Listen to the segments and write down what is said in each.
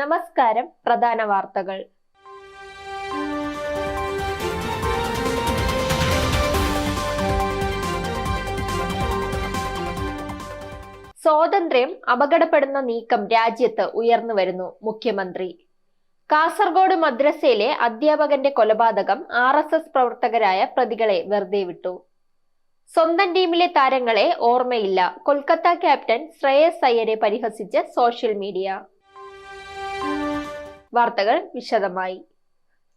നമസ്കാരം പ്രധാന വാർത്തകൾ. സ്വാതന്ത്ര്യം അപകടപ്പെടുന്ന നീക്കം രാജ്യത്ത് ഉയർന്നു വരുന്നു മുഖ്യമന്ത്രി. കാസർഗോഡ് മദ്രസയിലെ അധ്യാപകന്റെ കൊലപാതകം ആർ എസ് എസ് പ്രവർത്തകരായ പ്രതികളെ വെറുതെ വിട്ടു. സ്വന്തം ടീമിലെ താരങ്ങളെ ഓർമ്മയില്ല. കൊൽക്കത്ത ക്യാപ്റ്റൻ ശ്രേയസ് അയ്യരെ പരിഹസിച്ച് സോഷ്യൽ മീഡിയ. വാർത്തകൾ വിശദമായി.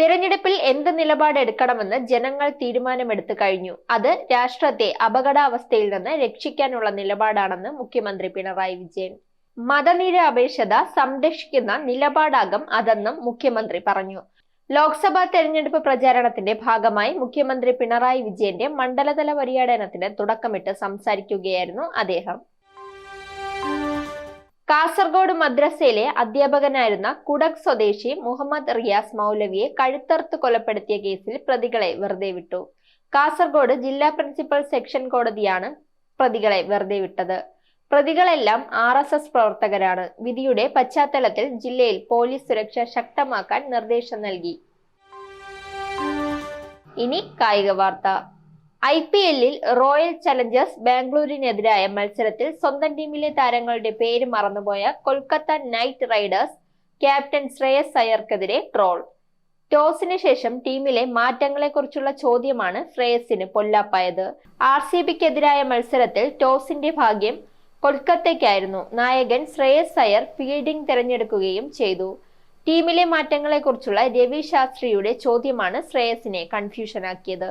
തിരഞ്ഞെടുപ്പിൽ എന്ത് നിലപാടെടുക്കണമെന്ന് ജനങ്ങൾ തീരുമാനമെടുത്തു കഴിഞ്ഞു. അത് രാഷ്ട്രത്തെ അപകടാവസ്ഥയിൽ നിന്ന് രക്ഷിക്കാനുള്ള നിലപാടാണെന്ന് മുഖ്യമന്ത്രി പിണറായി വിജയൻ. മതനിരപേക്ഷത സംരക്ഷിക്കുന്ന നിലപാടാകും അതെന്നും മുഖ്യമന്ത്രി പറഞ്ഞു. ലോക്സഭാ തെരഞ്ഞെടുപ്പ് പ്രചാരണത്തിന്റെ ഭാഗമായി മുഖ്യമന്ത്രി പിണറായി വിജയന്റെ മണ്ഡലതല പര്യടനത്തിന് തുടക്കമിട്ട് സംസാരിക്കുകയായിരുന്നു അദ്ദേഹം. കാസർഗോഡ് മദ്രസയിലെ അധ്യാപകനായിരുന്ന കുടക് സ്വദേശി മുഹമ്മദ് റിയാസ് മൗലവിയെ കഴുത്തറുത്ത് കൊലപ്പെടുത്തിയ കേസിൽ പ്രതികളെ വെറുതെ വിട്ടു. കാസർഗോഡ് ജില്ലാ പ്രിൻസിപ്പൽ സെക്ഷൻ കോടതിയാണ് പ്രതികളെ വെറുതെ വിട്ടത്. പ്രതികളെല്ലാം ആർ എസ് എസ് പ്രവർത്തകരാണ്. വിധിയുടെ പശ്ചാത്തലത്തിൽ ജില്ലയിൽ പോലീസ് സുരക്ഷ ശക്തമാക്കാൻ നിർദ്ദേശം നൽകി. ഇനി കായിക വാർത്ത. ഐ പി എല്ലിൽ റോയൽ ചലഞ്ചേഴ്സ് ബാംഗ്ലൂരിനെതിരായ മത്സരത്തിൽ സ്വന്തം ടീമിലെ താരങ്ങളുടെ പേര് മറന്നുപോയ Kolkata Knight Riders captain Shreyas അയ്യർക്കെതിരെ troll. ടോസിന് ശേഷം ടീമിലെ മാറ്റങ്ങളെക്കുറിച്ചുള്ള ചോദ്യമാണ് ശ്രേയസിന് പൊല്ലാപ്പായത്. ആർ സി ബിക്കെതിരായ മത്സരത്തിൽ ടോസിന്റെ ഭാഗ്യം കൊൽക്കത്തയ്ക്കായിരുന്നു. നായകൻ ശ്രേയസ് അയ്യർ ഫീൽഡിംഗ് തിരഞ്ഞെടുക്കുകയും ചെയ്തു. ടീമിലെ മാറ്റങ്ങളെക്കുറിച്ചുള്ള രവി ശാസ്ത്രിയുടെ ചോദ്യമാണ് ശ്രേയസിനെ കൺഫ്യൂഷനാക്കിയത്.